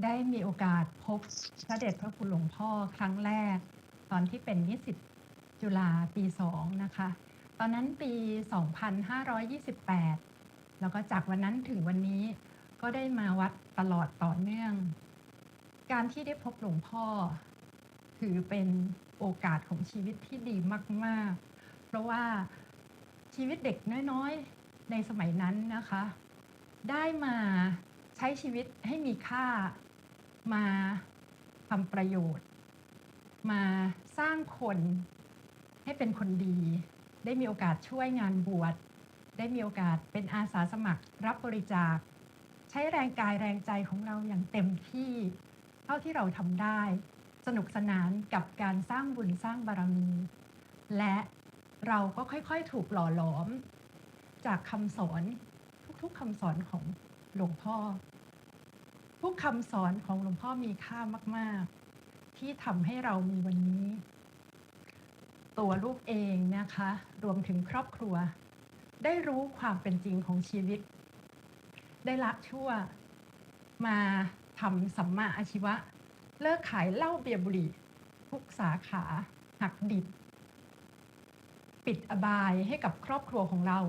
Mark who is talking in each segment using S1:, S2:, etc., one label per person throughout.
S1: ได้มีโอกาสพบพระเดชพระคุณหลวงพ่อครั้งแรก ตอนที่เป็นนิสิตจุฬาปีสองนะคะ ตอนนั้นปี 2528 แล้วก็จากวันนั้นถึงวันนี้ก็ได้มาวัดตลอดต่อเนื่อง การที่ได้พบหลวงพ่อ ถือเป็นโอกาสของชีวิตที่ดีมาก ๆ เพราะว่าชีวิตเด็กน้อยๆ ในสมัยนั้นนะคะ ได้มาใช้ชีวิตให้มีค่า มาทำประโยชน์ มาสร้างคนให้เป็นคนดี ได้มีโอกาสช่วยงานบวช ได้มีโอกาสเป็นอาสาสมัครรับบริจาค ใช้แรงกายแรงใจของเราอย่างเต็มที่ เท่าที่เราทำได้ สนุกสนานกับการสร้างบุญสร้างบารมี และเราก็ค่อยๆ ถูกหล่อหลอม จากคำสอนทุกๆคำสอนของหลวงพ่อ ทุกคำสอนของหลวงพ่อมีค่ามาก ๆ ที่ทำให้เรามีวันนี้ ตัวลูกเองนะคะ รวมถึงครอบครัว ได้รู้ความเป็นจริงของชีวิต ได้ละชั่วมาทำสัมมาอาชีวะ เลิกขายเหล้าเบียร์บุหรี่ ทุกสาขา หักดิบ ปิดอบายให้กับครอบครัวของเรา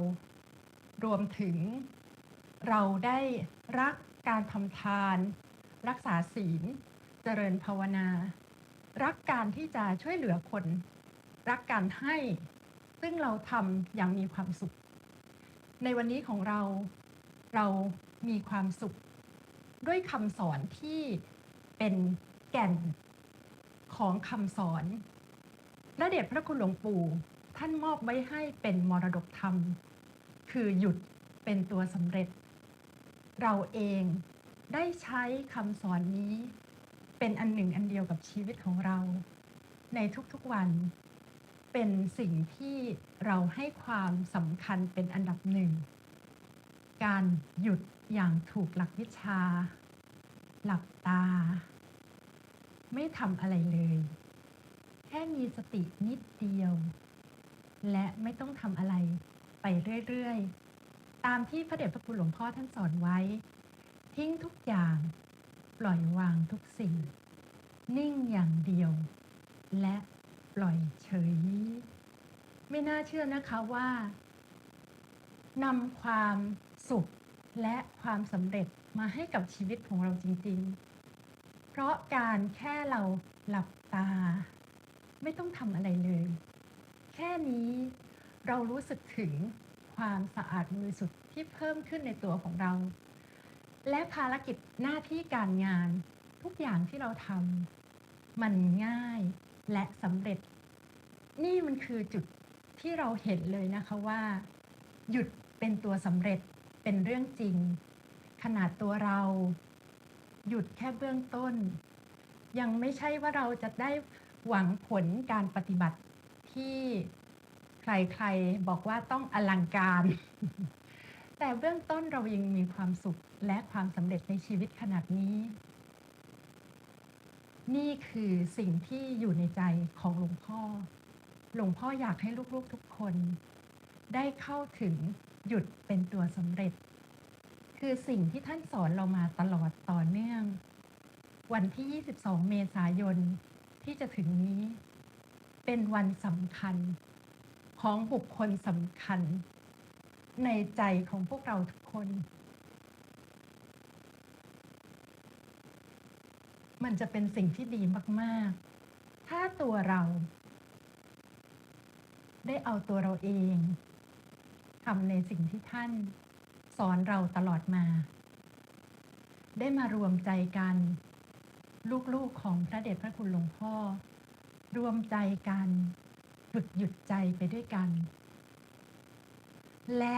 S1: รวมถึงเราได้รัก การทำทาน รักษาศีล เจริญภาวนา รักการที่จะช่วยเหลือคน รักการให้ ซึ่งเราทำอย่างมีความสุข ในวันนี้ของเราเรามีความสุข ด้วยคำสอนที่เป็นแก่นของคำสอนพระเดชพระคุณหลวงปู่ท่านมอบไว้ให้เป็นมรดกธรรม คือหยุดเป็นตัวสำเร็จ เราเองได้ใช้คำสอนนี้เป็นอันหนึ่งอันเดียวกับชีวิตของเรา ในทุกๆวัน เป็นสิ่งที่เราให้ความสำคัญเป็นอันดับหนึ่ง การหยุดอย่างถูกหลักวิชา หลับตา ไม่ทำอะไรเลย แค่มีสตินิดเดียว และไม่ต้องทำอะไรไปเรื่อย ๆ ตามที่พระเดชพระคุณหลวงพ่อท่านสอนไว้ ทิ้งทุกอย่าง ปล่อยวางทุกสิ่ง นิ่งอย่างเดียว และปล่อยเฉย ไม่น่าเชื่อนะคะว่านำความสุขและความสำเร็จมาให้กับชีวิตของเราจริง ๆ เพราะการแค่เราหลับตา ไม่ต้องทำอะไรเลย แค่นี้เรารู้สึกถึง ความสะอาดบริสุทธิ์ที่เพิ่มขึ้นในตัวของเรา และภารกิจหน้าที่การงาน ทุกอย่างที่เราทำมันง่ายและสำเร็จ นี่มันคือจุดที่เราเห็นเลยนะคะว่า หยุดเป็นตัวสำเร็จเป็นเรื่องจริง ขนาดตัวเรา หยุดแค่เบื้องต้น ยังไม่ใช่ว่าเราจะได้หวังผลการปฏิบัติที่ ใครๆบอกว่าต้องอลังการ แต่เบื้องต้นเรายังมีความสุขและความสำเร็จในชีวิตขนาดนี้ นี่คือสิ่งที่อยู่ในใจของหลวงพ่อ หลวงพ่ออยากให้ลูกๆทุกคน ได้เข้าถึงหยุดเป็นตัวสำเร็จ คือสิ่งที่ท่านสอนเรามาตลอดต่อเนื่อง วันที่ 22 เมษายนที่จะถึงนี้ เป็นวันสำคัญ ของบุคคลสำคัญ ในใจของพวกเราทุกคน มันจะเป็นสิ่งที่ดีมาก ๆ ถ้าตัวเรา ได้เอาตัวเราเองทำในสิ่งที่ท่านสอนเราตลอดมา ได้มารวมใจกัน ลูกๆของพระเดชพระคุณหลวงพ่อ รวมใจกัน ฝึกหยุดใจไปด้วยกัน และ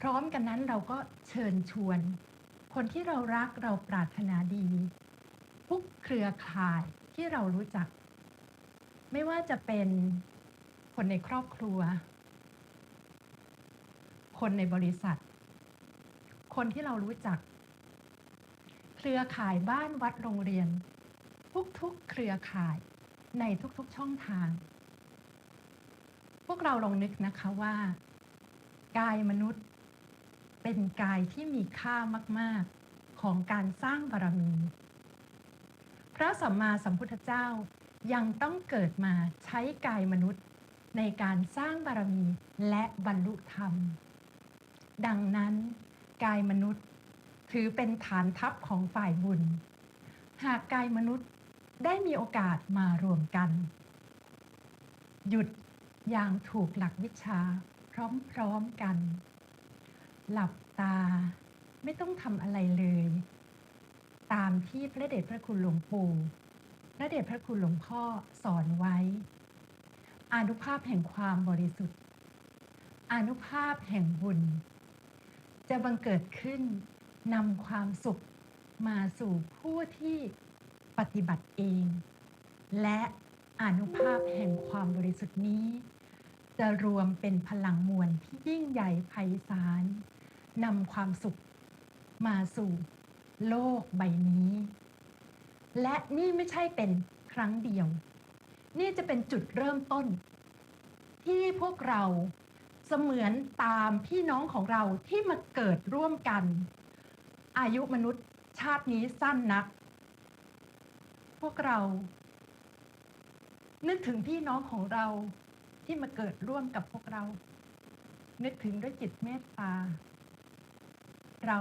S1: พร้อมกันนั้นเราก็เชิญชวน คนที่เรารักเราปรารถนาดี ทุกเครือข่ายที่เรารู้จัก ไม่ว่าจะเป็นคนในครอบครัว คนในบริษัท คนที่เรารู้จัก เครือข่ายบ้านวัดโรงเรียน ทุกๆเครือข่ายในทุกๆช่องทาง วกเราลองนึกนะคะว่า กายมนุษย์ เป็นกายที่มีค่ามาก ๆ ของการสร้างบารมี พระสัมมาสัมพุทธเจ้ายังต้องเกิดมาใช้กายมนุษย์ในการสร้างบารมีและบรรลุธรรม ดังนั้น กายมนุษย์ถือเป็นฐานทัพของฝ่ายบุญ หากกายมนุษย์ได้มีโอกาสมารวมกัน หยุด อย่างถูกหลักวิชาพร้อมๆกัน หลับตาไม่ต้องทำอะไรเลย ตามที่พระเดชพระคุณหลวงปู่พระเดชพระคุณหลวงพ่อสอนไว้อานุภาพแห่งความบริสุทธิ์อานุภาพแห่งบุญ จะบังเกิดขึ้นนำความสุขมาสู่ผู้ที่ปฏิบัติเอง และ อนุภาพแห่งความบริสุทธิ์นี้ จะรวมเป็นพลังมวลที่ยิ่งใหญ่ไพศาลนำความสุขมาสู่โลกใบนี้ และนี่ไม่ใช่เป็นครั้งเดียว นี่จะเป็นจุดเริ่มต้น ที่พวกเราเสมือนตามพี่น้องของเราที่มาเกิดร่วมกัน อายุมนุษย์ชาตินี้สั้นนัก พวกเรา นึกถึงพี่น้องของเราที่มาเกิดร่วมกับพวกเรา นึกถึงด้วยจิตเมตตา เรา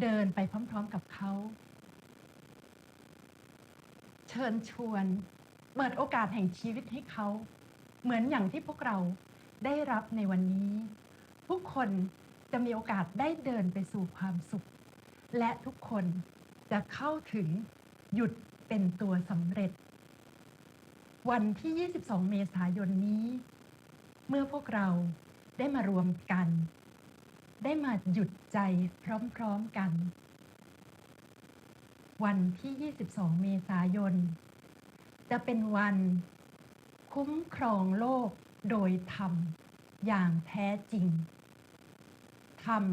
S1: เดินไปพร้อมๆกับเขา เชิญชวนเปิดโอกาสแห่งชีวิตให้เขา เหมือนอย่างที่พวกเราได้รับในวันนี้ ทุกคนจะมีโอกาสได้เดินไปสู่ความสุข และทุกคนจะเข้าถึงหยุดเป็นตัวสำเร็จ วันที่ 22 เมษายนนี้ เมื่อพวกเราได้มารวมกัน ได้มาหยุดใจพร้อมๆกัน วันที่ 22 เมษายน จะเป็นวันคุ้มครองโลกโดยธรรมอย่างแท้จริง ธรรม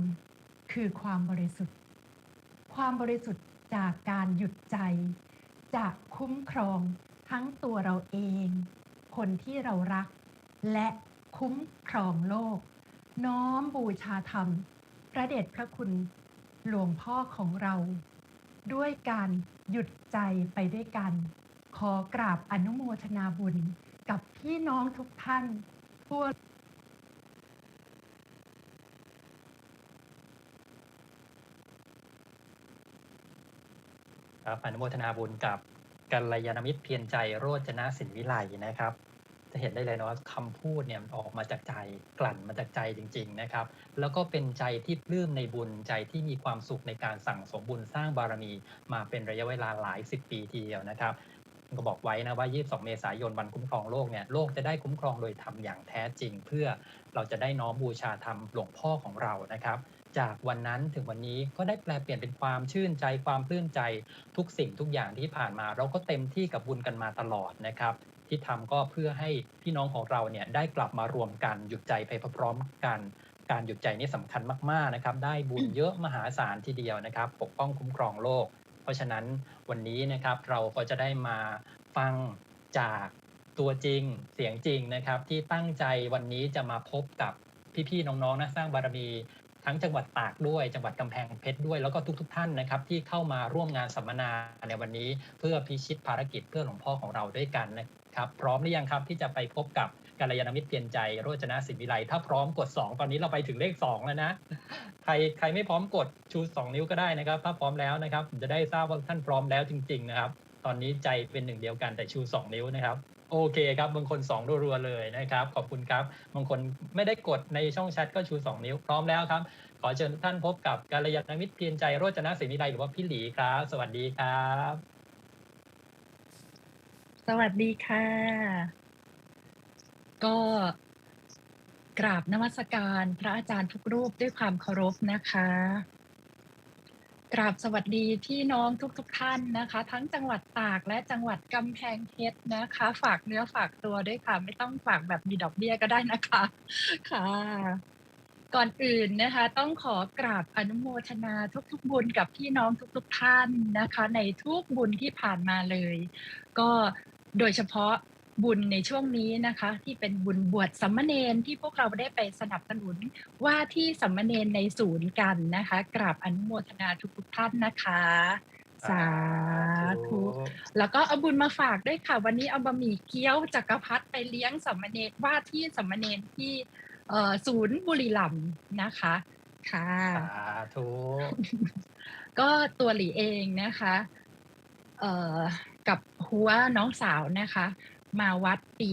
S1: คือความบริสุทธิ์ ความบริสุทธิ์จากการหยุดใจจะคุ้มครอง ทั้งตัวเราเอง คนที่เรารัก และคุ้มครองโลก น้อมบูชาธรรม พระเดชพระคุณหลวงพ่อของเรา ด้วยการหยุดใจไปด้วยกัน ขอกราบอนุโมทนาบุญกับพี่น้องทุกท่านทั่ว
S2: ครับอนุโมทนาบุญกับ กัลยาณมิตรเพียรใจโรจนะสินวิไลนะครับ จะเห็นได้เลยนะว่าคำพูดเนี่ยออกมาจากใจกลั่นมาจากใจจริง ๆนะครับ แล้วก็เป็นใจที่ปลื้มในบุญใจที่มีความสุขในการสั่งสมบุญสร้างบารมีมาเป็นระยะเวลาหลายสิบปีทีเดียวนะครับก็บอกไว้นะว่า 22 เมษายนวันคุ้มครองโลกเนี่ยโลกจะได้คุ้มครองโดยธรรมอย่างแท้จริง เพื่อเราจะได้น้อมบูชาธรรมหลวงพ่อของเรานะครับ จากวันนั้นถึงวันนี้ก็ได้แปลเปลี่ยนเป็นความชื่นใจความปลื้มใจทุกสิ่งทุกอย่างที่ผ่านมา เราก็เต็มที่กับบุญกันมาตลอดนะครับ ที่ทำก็เพื่อให้พี่น้องของเราเนี่ยได้กลับมารวมกันหยุดใจไปพร้อมกัน การหยุดใจนี่สำคัญมากๆนะครับได้บุญเยอะมหาศาลทีเดียวนะครับ ปกป้องคุ้มครองโลก เพราะฉะนั้นวันนี้นะครับเราก็จะได้มาฟังจากตัวจริงเสียงจริงนะครับที่ตั้งใจวันนี้จะมาพบกับพี่ๆน้องๆนะสร้างบารมี ทั้งจังหวัดตากด้วย จังหวัดกำแพงเพชรด้วย แล้วก็ทุกๆทท่านนะครับที่เข้ามาร่วมงานสัมมนาในวันนี้ เพื่อพิชิตภารกิจเพื่อหลวงพ่อของเราด้วยกันนะครับ พร้อมหรือยังครับที่จะไปพบกับกัลยาณมิตรเปลี่ยนใจโรจนะสินวิไลถ้าพร้อมกด 2 ตอนนี้เราไปถึงเลข 2 แล้วนะ ใครใครไม่พร้อมกดชู 2 นิ้วก็ได้นะครับ ถ้าพร้อมแล้วนะครับผมจะได้ทราบว่าท่านพร้อมแล้วจริง ๆ นะครับ ตอนนี้ใจเป็นหนึ่งเดียวกันแต่ชู 2 นิ้วนะครับ โอเคครับบางคน2รัวๆเลยนะครับ ขอบคุณครับบางคนไม่ได้กดในช่องแชทก็ชู 2 นิ้วพร้อมแล้วครับ ขอเชิญทุกท่านพบกับกัลยาณมิตรเพียรใจโรจนะศรีวิไลหรือว่าพี่หลีครับ สวัสดีครับ
S3: สวัสดีค่ะ ก็กราบนมัสการพระอาจารย์ทุกรูปด้วยความเคารพนะคะ กราบสวัสดีพี่น้องทุกๆทท่านนะคะ ทั้งจังหวัดตากและจังหวัดกำแพงเพชรนะคะ ฝากเนื้อฝากตัวด้วยค่ะ ไม่ต้องฝากแบบมีดอกเบี้ยก็ได้นะคะค่ะ ก่อนอื่นนะคะ ต้องขอกราบอนุโมทนาทุกๆบุญกับพี่น้องทุกๆท่านนะคะ ในทุกบุญที่ผ่านมาเลย ก็โดยเฉพาะ บุญในช่วงนี้นะคะ ที่เป็นบุญบวชสัมมเนรที่พวกเราได้ไปสนับสนุนว่าที่สัมมเนรในศูนย์กันนะคะกราบอนุโมทนาทุกๆท่านนะคะ สาธุแล้วก็เอาบุญมาฝากด้วยค่ะ วันนี้เอาบะหมี่เกี๊ยวจักรพรรดิไปเลี้ยงสัมมเนรว่าที่สัมมเนรที่เอ่อศูนย์บุรีรัมย์นะคะค่ะ
S2: สาธุ
S3: ก็ตัวหลีเองนะคะ เอ่อกับหัวน้องสาวนะคะ มาวัดปี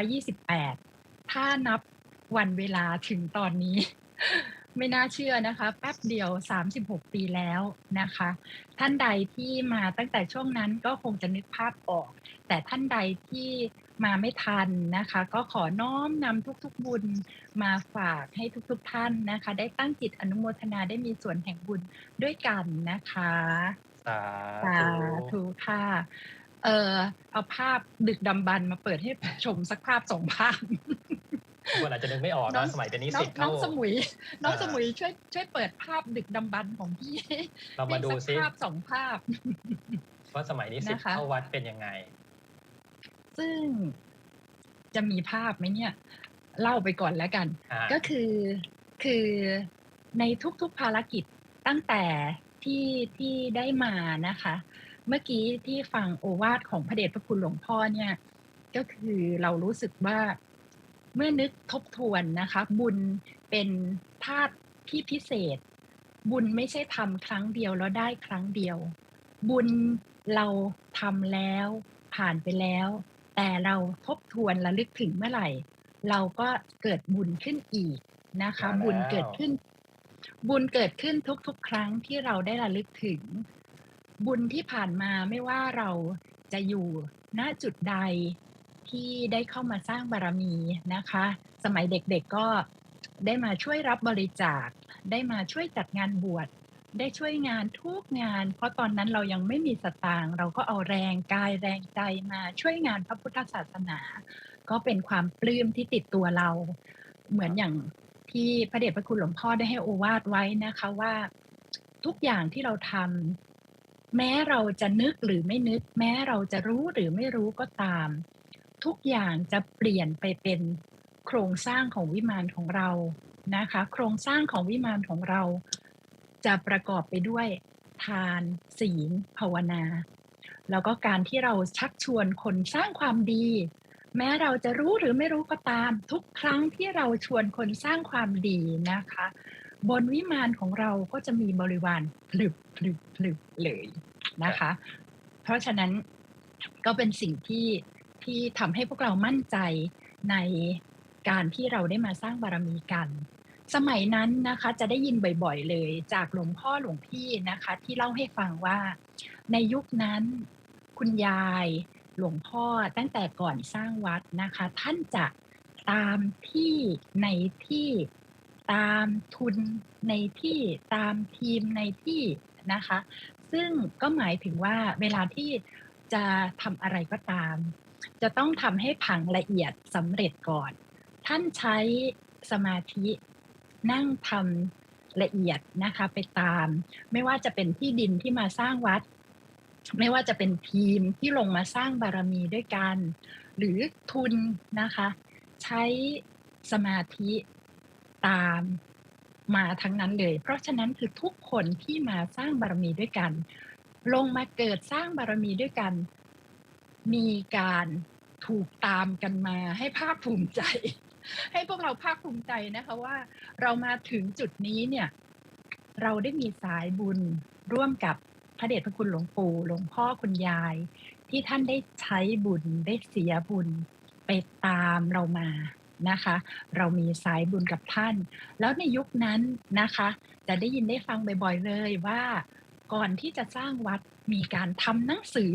S3: 2528 ถ้านับวันเวลาถึงตอนนี้ ไม่น่าเชื่อนะคะ แป๊บเดียว 36 ปีแล้วนะคะ ท่านใดที่มาตั้งแต่ช่วงนั้นก็คงจะนึกภาพออก แต่ท่านใดที่มาไม่ทันนะคะ ก็ขอน้อมนำทุกๆบุญมาฝากให้ทุกๆท่านนะคะ ได้ตั้งจิตอนุโมทนาได้มีส่วนแห่งบุญด้วยกันนะคะ
S2: สา
S3: สา
S2: ธุ
S3: ธุค่ะ เออเอาภาพดึกดำบรรพ์มาเปิดให้ชมสักภาพสองภาพ
S2: คนอาจจะนึกไม่ออก
S3: น้อ
S2: นะ
S3: ง
S2: สมัยเป็นนิ
S3: น้อ
S2: สิ
S3: ง
S2: ต
S3: น้อ
S2: เข้าง
S3: สมุย น้อง
S2: อ่า
S3: สมุยช่วยช่วยเปิดภาพดึกดำบรรพ์ของพี่
S2: เรามาดู
S3: ให้สั
S2: ซิ
S3: กภาพสองภาพ
S2: ว่าสมัยนิสิต
S3: นะคะ
S2: เข้าวัดเป็นยังไง
S3: ซึ่งจะมีภาพไหมเนี่ย เล่าไปก่อนแล้วกัน
S2: อ่า
S3: ก็คือคือในทุกๆภารกิจตั้งแต่ที่ที่ได้มานะคะ เมื่อกี้ที่ฟังโอวาทของพระเดชพระคุณหลวงพ่อเนี่ย ก็คือเรารู้สึกว่าเมื่อนึกทบทวนนะคะ บุญเป็นธาตุที่พิเศษ บุญไม่ใช่ทำครั้งเดียวแล้วได้ครั้งเดียว บุญเราทำแล้วผ่านไปแล้ว แต่เราทบทวนระลึกถึงเมื่อไหร่ เราก็เกิดบุญขึ้นอีกนะคะ
S2: มาแล้ว
S3: บุญเกิดขึ้น บุญเกิดขึ้นทุกๆ ครั้งที่เราได้ระลึกถึง บุญที่ผ่านมาไม่ว่าเราจะอยู่ณจุดใดที่ได้เข้ามาสร้างบารมีนะคะ สมัยเด็กๆก็ได้มาช่วยรับบริจาค ได้มาช่วยจัดงานบวชได้ช่วยงานทุกงาน เพราะตอนนั้นเรายังไม่มีสตางค์เราก็เอาแรงกายแรงใจมาช่วยงานพระพุทธศาสนา ก็เป็นความปลื้มที่ติดตัวเรา เหมือนอย่างที่พระเดชพระคุณหลวงพ่อได้ให้โอวาทไว้นะคะว่า ทุกอย่างที่เราทำ แม้เราจะนึกหรือไม่นึก แม้เราจะรู้หรือไม่รู้ก็ตาม ทุกอย่างจะเปลี่ยนไปเป็นโครงสร้างของวิมานของเรานะคะ โครงสร้างของวิมานของเรา จะประกอบไปด้วยทาน ศีลภาวนา แล้วก็การที่เราชักชวนคนสร้างความดี แม้เราจะรู้หรือไม่รู้ก็ตาม ทุกครั้งที่เราชวนคนสร้างความดีนะคะ บนวิมานของเราก็จะมีบริวารพลึบพลึบพลึบเลยนะคะ เพราะฉะนั้นก็เป็นสิ่งที่ที่ทำให้พวกเรามั่นใจในการที่เราได้มาสร้างบารมีกัน สมัยนั้นนะคะจะได้ยินบ่อยๆเลย จากหลวงพ่อหลวงพี่นะคะ ที่เล่าให้ฟังว่า ในยุคนั้นคุณยายหลวงพ่อตั้งแต่ก่อนสร้างวัดนะคะ ท่านจะตามที่ในที่ ตามทุนในที่ตามทีมในที่นะคะ ซึ่งก็หมายถึงว่าเวลาที่จะทำอะไรก็ตาม จะต้องทำให้ผังละเอียดสำเร็จก่อน ท่านใช้สมาธินั่งทำละเอียดนะคะไปตาม ไม่ว่าจะเป็นที่ดินที่มาสร้างวัด ไม่ว่าจะเป็นทีมที่ลงมาสร้างบารมีด้วยกัน หรือทุนนะคะ ใช้สมาธิ ตามมาทั้งนั้นเลย เพราะฉะนั้นคือทุกคนที่มาสร้างบารมีด้วยกัน ลงมาเกิดสร้างบารมีด้วยกัน มีการถูกตามกันมาให้ภาคภูมิใจ ให้พวกเราภาคภูมิใจนะคะว่า เรามาถึงจุดนี้เนี่ย เราได้มีสายบุญร่วมกับพระเดชพระคุณหลวงปู่หลวงพ่อคุณยาย ที่ท่านได้ใช้บุญได้เสียบุญไปตามเรามา นะคะ เรามีสายบุญกับท่าน แล้วในยุคนั้นนะคะ จะได้ยินได้ฟังบ่อยๆเลยว่า ก่อนที่จะสร้างวัดมีการทำหนังสือ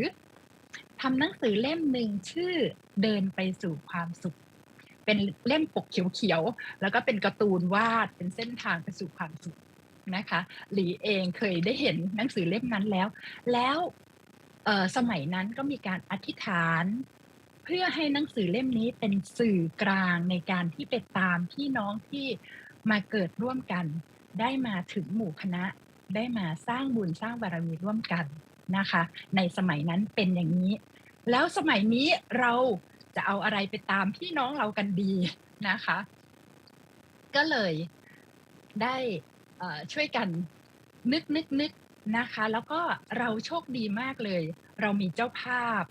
S3: ทำหนังสือเล่มหนึ่งชื่อเดินไปสู่ความสุข เป็นเล่มปกเขียวๆแล้วก็เป็นการ์ตูนวาดเป็นเส้นทางไปสู่ความสุขนะคะหลีเองเคยได้เห็นหนังสือเล่มนั้นแล้ว แล้วสมัยนั้นก็มีการอธิษฐาน พื่อให้หนังสือเล่มนี้เป็นสื่อกลางในการที่ไปตามพี่น้องที่มาเกิดร่วมกัน ได้มาถึงหมู่คณะ ได้มาสร้างบุญสร้างบารมีร่วมกันนะคะ ในสมัยนั้นเป็นอย่างนี้ แล้วสมัยนี้เราจะเอาอะไรไปตามพี่น้องเรากันดีนะคะ ก็เลยได้ช่วยกันนึกนึกนึกนะคะ แล้วก็เราโชคดีมากเลย เรามีเจ้าภาพ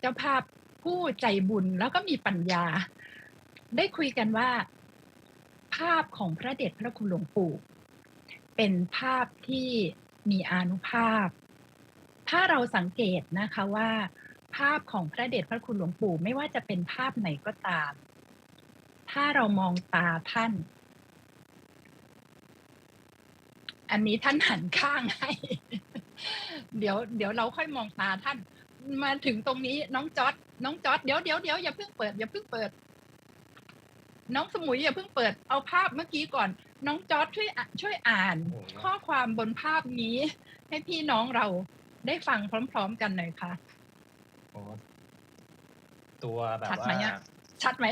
S3: เจ้าภาพ ผู้ใจบุญแล้วก็มีปัญญา ได้คุยกันว่า ภาพของพระเดชพระคุณหลวงปู่ เป็นภาพที่มีอานุภาพ ถ้าเราสังเกตนะคะว่า ภาพของพระเดชพระคุณหลวงปู่ ไม่ว่าจะเป็นภาพไหนก็ตาม ถ้าเรามองตาท่าน อันนี้ท่านหันข้างให้ เดี๋ยว เดี๋ยวเราค่อยมองตาท่าน มาถึงตรงนี้น้องจอดน้องจอดเดี๋ยวเดี๋ยวเดี๋ยวอย่าเพิ่งเปิดอย่าเพิ่งเปิด น้องสมุยอย่าเพิ่งเปิดเอาภาพเมื่อกี้ก่อน น้องจอดช่วยอะช่วยอ่าน
S2: โอ้โห
S3: ข้อความบนภาพนี้ ให้พี่น้องเราได้ฟังพร้อม ๆ กันหน่อยค่ะ
S2: โอ้ตัวแบบ
S3: ชัดไหม
S2: ว่า
S3: อะชัดไหม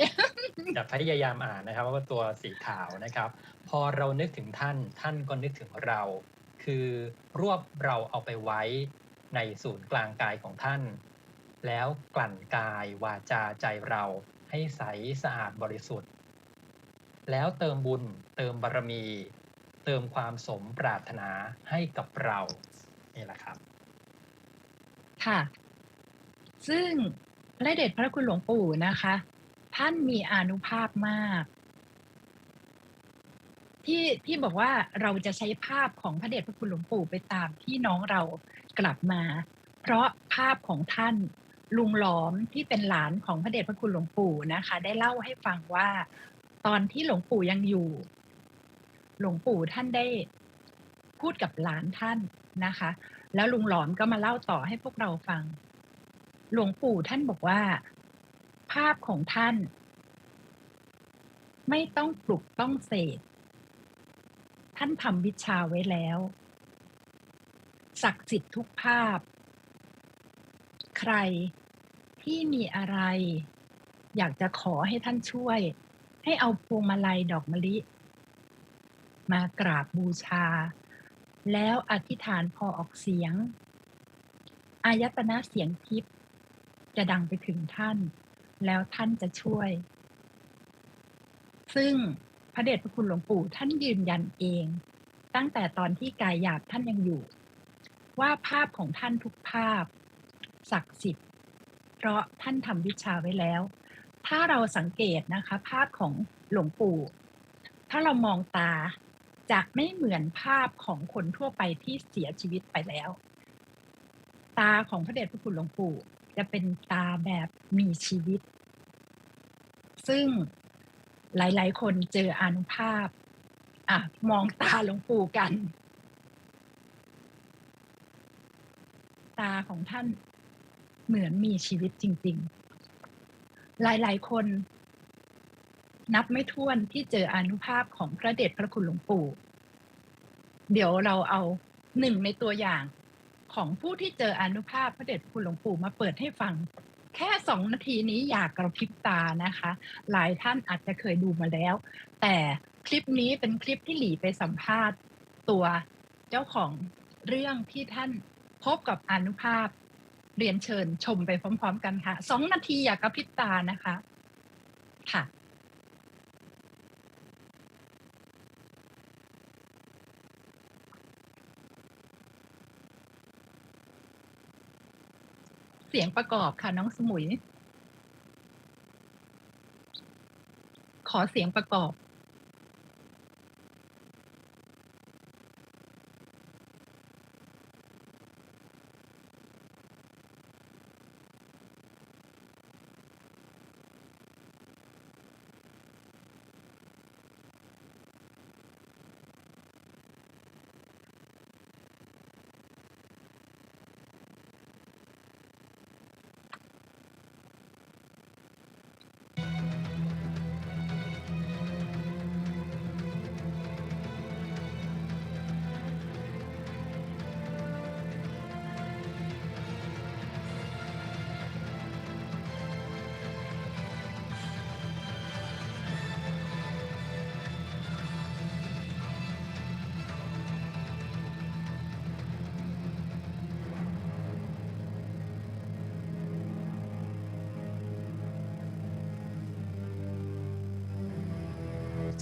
S2: จะพยายามอ่านนะครับว่าตัวสีขาวนะครับ พอเรานึกถึงท่านท่านก็นึกถึงเรา คือรวบเราเอาไปไว้ ในศูนย์กลางกายของท่าน แล้วกลั่นกายวาจาใจเราให้ใสสะอาดบริสุทธิ์ แล้วเติมบุญเติมบารมี เติมความสมปรารถนาให้กับเรานี่แหละครับ
S3: ค่ะ ซึ่งพระเดชพระคุณหลวงปู่นะคะ ท่านมีอนุภาพมาก ที่ที่บอกว่าเราจะใช้ภาพของพระเดชพระคุณหลวงปู่ไปตามพี่น้องเรา กลับมา เพราะภาพของท่านลุงหลอมที่เป็นหลานของพระเดชพระคุณหลวงปู่นะคะ ได้เล่าให้ฟังว่า ตอนที่หลวงปู่ยังอยู่ หลวงปู่ท่านได้พูดกับหลานท่านนะคะ แล้วลุงหลอมก็มาเล่าต่อให้พวกเราฟัง หลวงปู่ท่านบอกว่า ภาพของท่าน ไม่ต้องปลุกต้องเสกท่านทำวิชาไว้แล้ว ศักดิ์สิทธิ์ทุกภาพ ใครที่มีอะไร อยากจะขอให้ท่านช่วย ให้เอาพวงมาลัยดอกมะลิ มากราบบูชา แล้วอธิษฐานพอออกเสียง อายตนะเสียงทิพย์จะดังไปถึงท่าน แล้วท่านจะช่วย ซึ่งพระเดชพระคุณหลวงปู่ท่านยืนยันเอง ตั้งแต่ตอนที่กายหยาบท่านยังอยู่ ว่าภาพของท่านทุกภาพศักดิ์สิทธิ์ เพราะท่านทำวิชาไว้แล้ว ถ้าเราสังเกตนะคะ ภาพของหลวงปู่ ถ้าเรามองตาจะไม่เหมือนภาพของคนทั่วไปที่เสียชีวิตไปแล้ว ตาของพระเดชพระคุณหลวงปู่ จะเป็นตาแบบมีชีวิต ซึ่งหลาย ๆ คนเจออานุภาพอะมองตาหลวงปู่กัน ตาของท่านเหมือนมีชีวิตจริง ๆ หลายๆ คน นับไม่ถ้วนที่เจออนุภาพของพระเดชพระคุณหลวงปู่ เดี๋ยวเราเอาหนึ่งในตัวอย่างของผู้ที่เจออนุภาพพระเดชพระคุณหลวงปู่มาเปิดให้ฟัง แค่สองนาทีนี้อยากกระพริบตานะคะ หลายท่านอาจจะเคยดูมาแล้ว แต่คลิปนี้เป็นคลิปที่หลีไปสัมภาษณ์ตัวเจ้าของเรื่องที่ท่าน พบกับอนุภาพเรียนเชิญชมไปพร้อม ๆ กันค่ะสองนาทีอยากกระพริบตานะคะ ค่ะเสียงประกอบค่ะน้องสมุย ขอเสียงประกอบ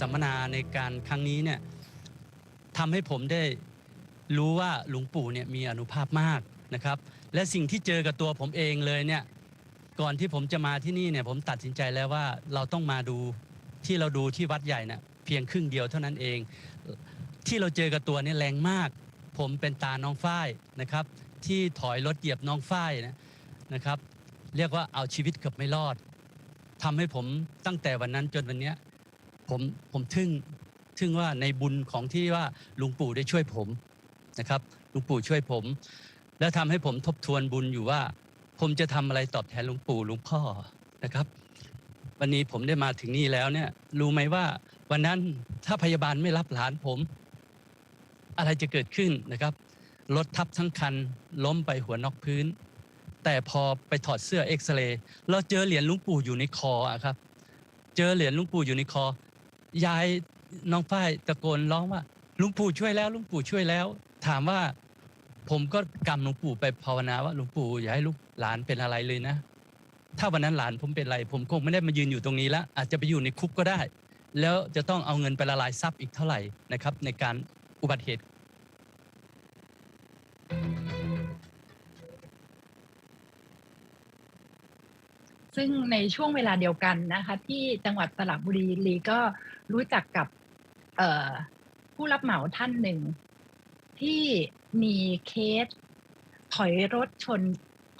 S4: มมนาในการครั้งนี้เนี่ยทำให้ผมได้รู้ว่าหลวงปู่เนี่ยมีอนุภาพมากนะครับ และสิ่งที่เจอกับตัวผมเองเลยเนี่ยก่อนที่ผมจะมาที่นี่เนี่ยผมตัดสินใจแล้วว่าเราต้องมาดูที่เราดูที่วัดใหญ่น่ะเพียงครึ่งเดียวเท่านั้นเอง ที่เราเจอกับตัวนี่แรงมาก ผมเป็นตาน้องฝ้ายนะครับ ที่ถอยรถเหยียบน้องฝ้ายนะนะครับ เรียกว่าเอาชีวิตเกือบไม่รอดทำให้ผมตั้งแต่วันนั้นจนวันนี้ ผมผมทึ่งทึ่งว่าในบุญของที่ว่าลุงปู่ได้ช่วยผมนะครับลุงปู่ช่วยผม แล้วทำให้ผมทบทวนบุญอยู่ว่า ผมจะทำอะไรตอบแทนลวงปู่ลวงพ่อนะครับ วันนี้ผมได้มาถึงนี่แล้วเนี่ย รู้ไหมว่า วันนั้นถ้าพยาบาลไม่รับหลานผม อะไรจะเกิดขึ้นนะครับรถทับทั้งคันล้มไปหัวนอกพื้น แต่พอไปถอดเสื้อเอ็กซเรย์เราเจอเหรียญลุงปู่อยู่ในคออะครับ เจอเหรียญลุงปู่อยู่ในคอ ยายน้องฝ้ายตะโกนร้องว่าลุงปู่ช่วยแล้วลุงปู่ช่วยแล้ว ถามว่า ผมก็กำลวงปู่ไปภาวนาว่าลวงปู่อย่าให้ลูกหลานเป็นอะไรเลยนะ ถ้าวันนั้นหลานผมเป็นอะไร ผมคงไม่ได้มายืนอยู่ตรงนี้ล้วอาจจะไปอยู่ในคุกก็ได้ แล้วจะต้องเอาเงินไปละลายทรัพย์อีกเท่าไหร่นะครับ ในการอุบัติเหตุ
S3: ซึ่งในช่วงเวลาเดียวกันนะคะ ที่จังหวัดสระบุรีลีก็ รู้จักกับเผู้รับเหมาท่านหนึ่ง ที่มีเคส ถอยรถชน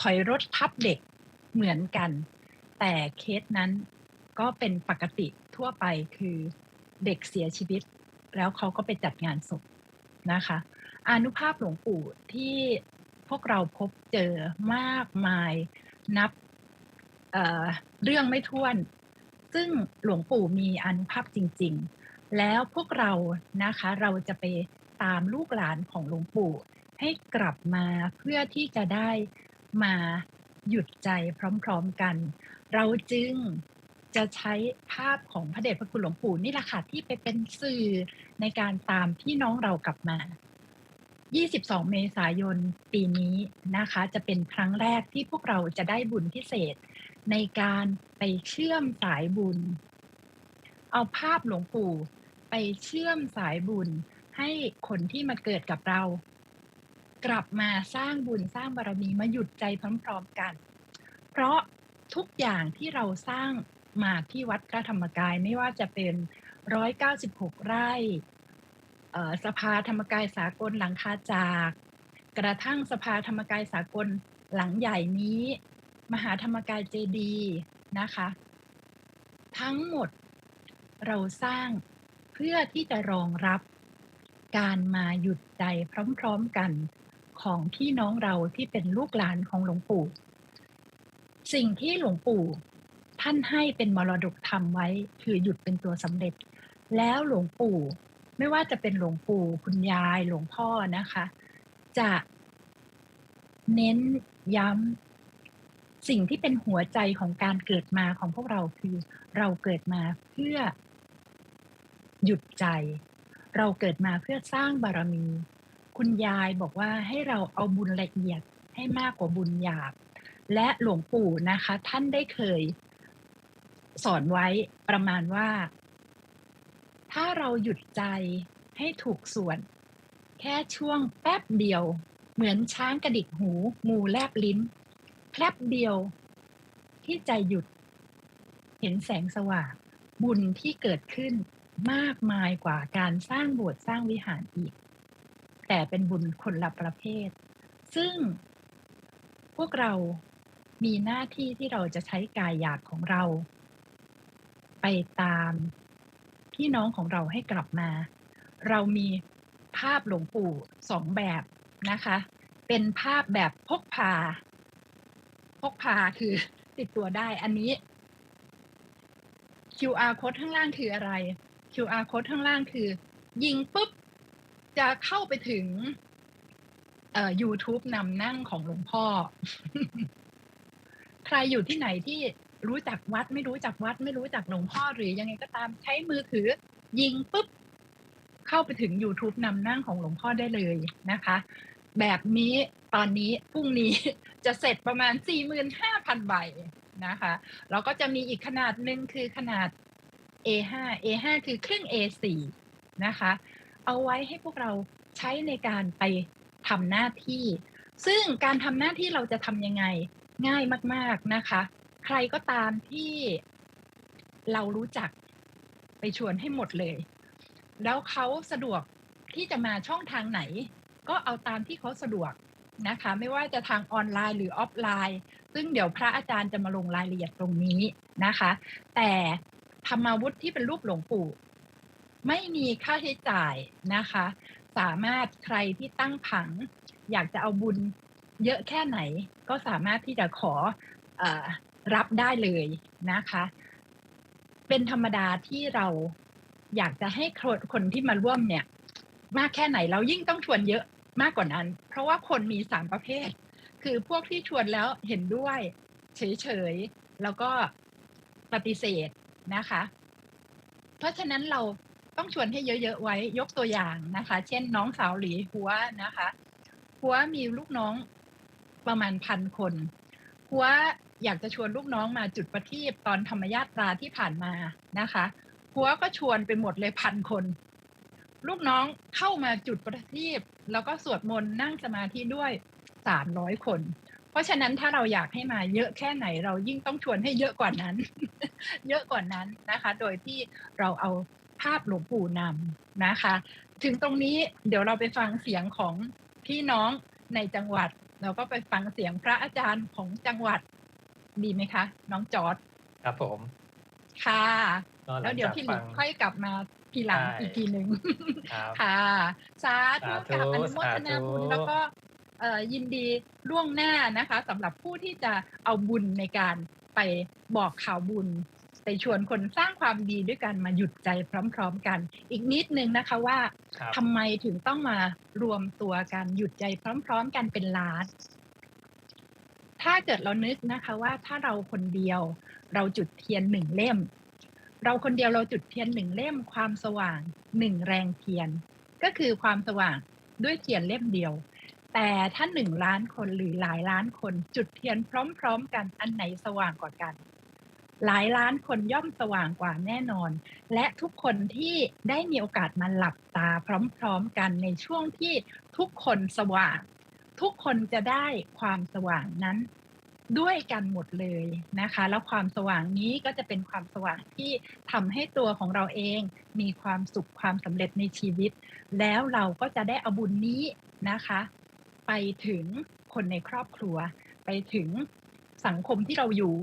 S3: ถอยรถทับเด็กเหมือนกัน แต่เคสนั้นก็เป็นปกติทั่วไปคือเด็กเสียชีวิต แล้วเขาก็ไปจัดงานศพนะคะ อนุภาพหลวงปู่ที่พวกเราพบเจอมากมายนับเเรื่องไม่ท้วน ซึ่งหลวงปู่มีอนุภาพจริง ๆ แล้วพวกเรานะคะเราจะไปตามลูกหลานของหลวงปู่ ให้กลับมาเพื่อที่จะได้มาหยุดใจพร้อมๆกัน เราจึงจะใช้ภาพของพระเดชพระคุณหลวงปู่นี่แหละค่ะที่ไปเป็นสื่อในการตามพี่น้องเรากลับมา 22 เมษายนปีนี้นะคะ จะเป็นครั้งแรกที่พวกเราจะได้บุญพิเศษ ในการไปเชื่อมสายบุญ เอาภาพหลวงปู่ไปเชื่อมสายบุญให้คนที่มาเกิดกับเรา กลับมาสร้างบุญสร้างบารมีมาหยุดใจพร้อมๆกัน เพราะทุกอย่างที่เราสร้างมาที่วัดพระธรรมกายไม่ว่าจะเป็น 196 ไร่เอ่สภาธรรมกายสากลหลังคาจาก กระทั่งสภาธรรมกายสากลหลังใหญ่นี้ มหาธรรมกายเจดีนะคะ ทั้งหมดเราสร้างเพื่อที่จะรองรับการมาหยุดใจพร้อมๆกันของพี่น้องเราที่เป็นลูกหลานของหลวงปู่ สิ่งที่หลวงปู่ท่านให้เป็นมรดกธรรมไว้ คือหยุดเป็นตัวสำเร็จ แล้วหลวงปู่ไม่ว่าจะเป็นหลวงปู่คุณยายหลวงพ่อนะคะ จะเน้นย้ำ สิ่งที่เป็นหัวใจของการเกิดมาของพวกเราคือเราเกิดมาเพื่อหยุดใจ เราเกิดมาเพื่อสร้างบารมี คุณยายบอกว่าให้เราเอาบุญละเอียดให้มากกว่าบุญหยาบ และหลวงปู่นะคะ ท่านได้เคยสอนไว้ประมาณว่า ถ้าเราหยุดใจให้ถูกส่วน แค่ช่วงแป๊บเดียว เหมือนช้างกระดิกหูงูแลบลิ้น แป๊บเดียวที่ใจหยุด เห็นแสงสว่างบุญที่เกิดขึ้นมากมายกว่าการสร้างโบสถ์สร้างวิหารอีก แต่เป็นบุญคนละประเภท ซึ่งพวกเรามีหน้าที่ที่เราจะใช้กายหยาบของเรา ไปตามพี่น้องของเราให้กลับมา เรามีภาพหลวงปู่สองแบบนะคะ เป็นภาพแบบพกพา กพาคือติดตัวได้อันนี้ QR code ข้างล่างคืออะไร QR code ข้างล่างคือ ยิงปุ๊บ จะเข้าไปถึง เอ่อ YouTube นำนั่งของหลวงพ่อ ใครอยู่ที่ไหนที่รู้จักวัดไม่รู้จักวัด ไม่รู้จักหลวงพ่อหรือยังไงก็ตามใช้มือถือ ยิงปุ๊บ เข้าไปถึง YouTube นำนั่งของหลวงพ่อได้เลยนะคะ แบบนี้ ตอนนี้พรุ่งนี้จะเสร็จประมาณ 45,000 ใบนะคะแล้วก็จะมีอีกขนาดหนึ่งคือขนาด A5 A5 คือครึ่ง A4 นะคะ เอาไว้ให้พวกเราใช้ในการไปทำหน้าที่ ซึ่งการทำหน้าที่เราจะทำยังไงง่ายมาก ๆนะคะ ใครก็ตามที่เรารู้จักไปชวนให้หมดเลย แล้วเขาสะดวกที่จะมาช่องทางไหน ก็เอาตามที่เขาสะดวก นะคะ ไม่ว่าจะทางออนไลน์หรือออฟไลน์ ซึ่งเดี๋ยวพระอาจารย์จะมาลงรายละเอียดตรงนี้นะคะ แต่ธรรมาวุธที่เป็นรูปหลวงปู่ ไม่มีค่าใช้จ่ายนะคะ สามารถใครที่ตั้งผัง อยากจะเอาบุญเยอะแค่ไหน ก็สามารถที่จะขออรับได้เลยนะคะ เป็นธรรมดาที่เราอยากจะให้คนที่มาร่วมเนี่ย มากแค่ไหนเรายิ่งต้องชวนเยอะ มากกว่านั้น เพราะว่าคนมีสามประเภท คือพวกที่ชวนแล้วเห็นด้วย เฉยๆ แล้วก็ปฏิเสธนะคะ เพราะฉะนั้นเราต้องชวนให้เยอะๆไว้ยกตัวอย่างนะคะ เช่นน้องสาวหลีหัวนะคะหัวมีลูกน้องประมาณพันคนหัวอยากจะชวนลูกน้องมาจุดประทีปตอนธรรมญาตราที่ผ่านมานะคะหัวก็ชวนไปหมดเลยพันคน ลูกน้องเข้ามาจุดประทีปแล้วก็สวดมนต์นั่งสมาธิด้วยสามร้อยคน เพราะฉะนั้นถ้าเราอยากให้มาเยอะแค่ไหนเรายิ่งต้องชวนให้เยอะกว่านั้น เยอะกว่านั้นนะคะ โดยที่เราเอาภาพหลวงปู่นำนะคะ ถึงตรงนี้เดี๋ยวเราไปฟังเสียงของพี่น้องในจังหวัด เราก็ไปฟังเสียงพระอาจารย์ของจังหวัดดีไหมคะ น้องจอร์ด
S2: ครับผม
S3: ค่ะ
S2: ก็ห
S3: แล้
S2: ลั
S3: ว
S2: ง
S3: เดี๋ยว
S2: จาก
S3: พี่หลิ
S2: ฟั
S3: ง
S2: ง
S3: ค่อยกลับมา ทีหลัง
S2: ใช่
S3: อีกทีหนึ่ง
S2: ครับ
S3: ค่ะสาธุ
S2: สาธุ
S3: กับอนุโมทนาบุญ
S2: สาธุ
S3: แล้วก็เอ่อยินดีล่วงหน้านะคะสำหรับผู้ที่จะเอาบุญในการไปบอกข่าวบุญ ไปชวนคนสร้างความดีด้วยกันมาหยุดใจพร้อมๆกัน อีกนิดนึงนะคะว่า
S2: ครับ
S3: ทำไมถึงต้องมารวมตัวกันหยุดใจพร้อม ๆ กันเป็นล้าน ถ้าเกิดเรานึกนะคะว่าถ้าเราคนเดียว เราจุดเทียนหนึ่งเล่ม เราคนเดียวเราจุดเทียนหนึ่งเล่มความสว่างหนึ่งแรงเทียน ก็คือความสว่างด้วยเทียนเล่มเดียว แต่ถ้าหนึ่งล้านคนหรือหลายล้านคนจุดเทียนพร้อม ๆ กันอันไหนสว่างกว่ากัน หลายล้านคนย่อมสว่างกว่าแน่นอน และทุกคนที่ได้มีโอกาสมาหลับตาพร้อม ๆ กันในช่วงที่ทุกคนสว่าง ทุกคนจะได้ความสว่างนั้น ด้วยกันหมดเลยนะคะ แล้วความสว่างนี้ก็จะเป็นความสว่างที่ทำให้ตัวของเราเองมีความสุขความสำเร็จในชีวิต แล้วเราก็จะได้เอาบุญนี้นะคะ ไปถึงคนในครอบครัว ไปถึงสังคมที่เราอยู่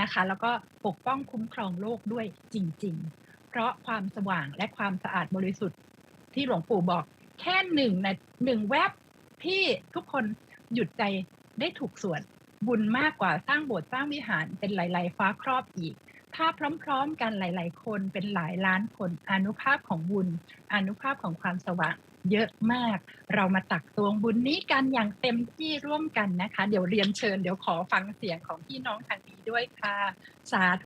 S3: นะคะ แล้วก็ปกป้องคุ้มครองโลกด้วยจริง ๆ เพราะความสว่างและความสะอาดบริสุทธิ์ที่หลวงปู่บอก แค่หนึ่งนะหนึ่งแวบที่ทุกคนหยุดใจได้ถูกส่วน บุญมากกว่าสร้างโบสถ์สร้างวิหารเป็นหลาย ๆ ฟ้าครอบอีก ถ้าพร้อม ๆ กันหลาย ๆ คนเป็นหลายล้านคนอนุภาพของบุญ อนุภาพของความสว่างเยอะมาก เรามาตักตวงบุญนี้กันอย่างเต็มที่ร่วมกันนะคะ เดี๋ยวเรียนเชิญ เดี๋ยวขอฟังเสียงของพี่น้องทางนี้ด้วยค่ะ สาธุ